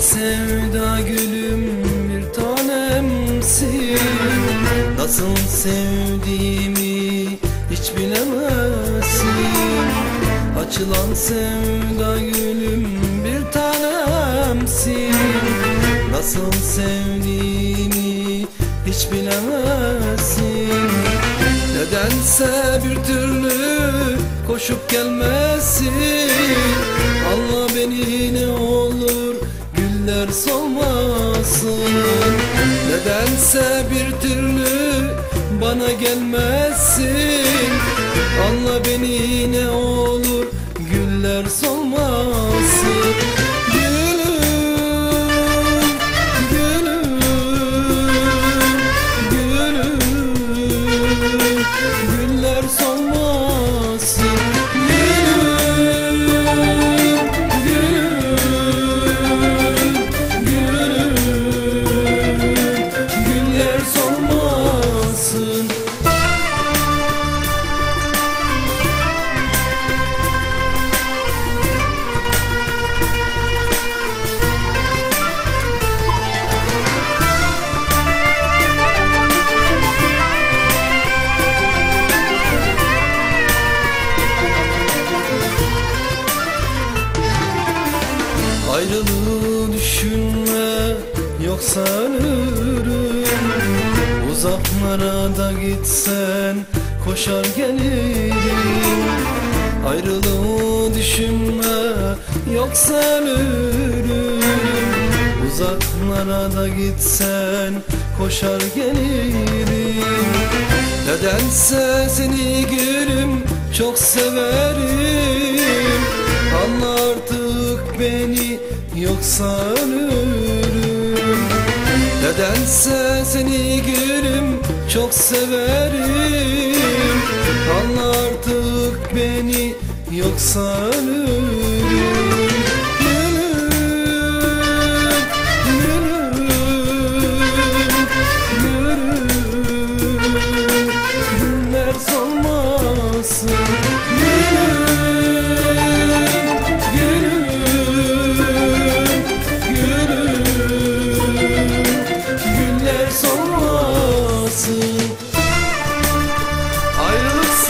sevda gülüm bir tanemsin Nasıl sevdiğimi hiç bilemezsin. Açılan sevda gülüm bir tanemsin Nasıl sevdiğimi hiç bilemezsin. Nedense bir türlü koşup gelmesin. Anla beni ne olur güller solmasın Nedense bir türlü bana gelmezsin Anla beni ne olur Ayrılığı düşünme yoksa ölürüm. Uzaklara da gitsen koşar gelirim. Ayrılığı düşünme yoksa ölürüm. Uzaklara da gitsen koşar gelirim. Nedense seni gülüm çok severim yoksa ölürüm. Nedense seni gülüm çok severim. Anla artık beni yoksa ölürüm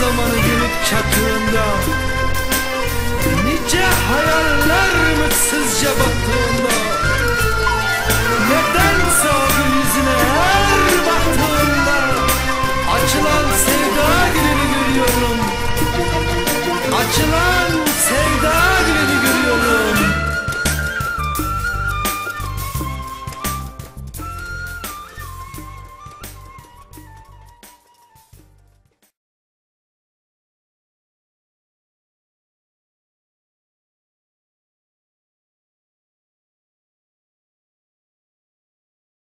zamanı günlük çatığında Nice hayaller mutsuzca bakıyor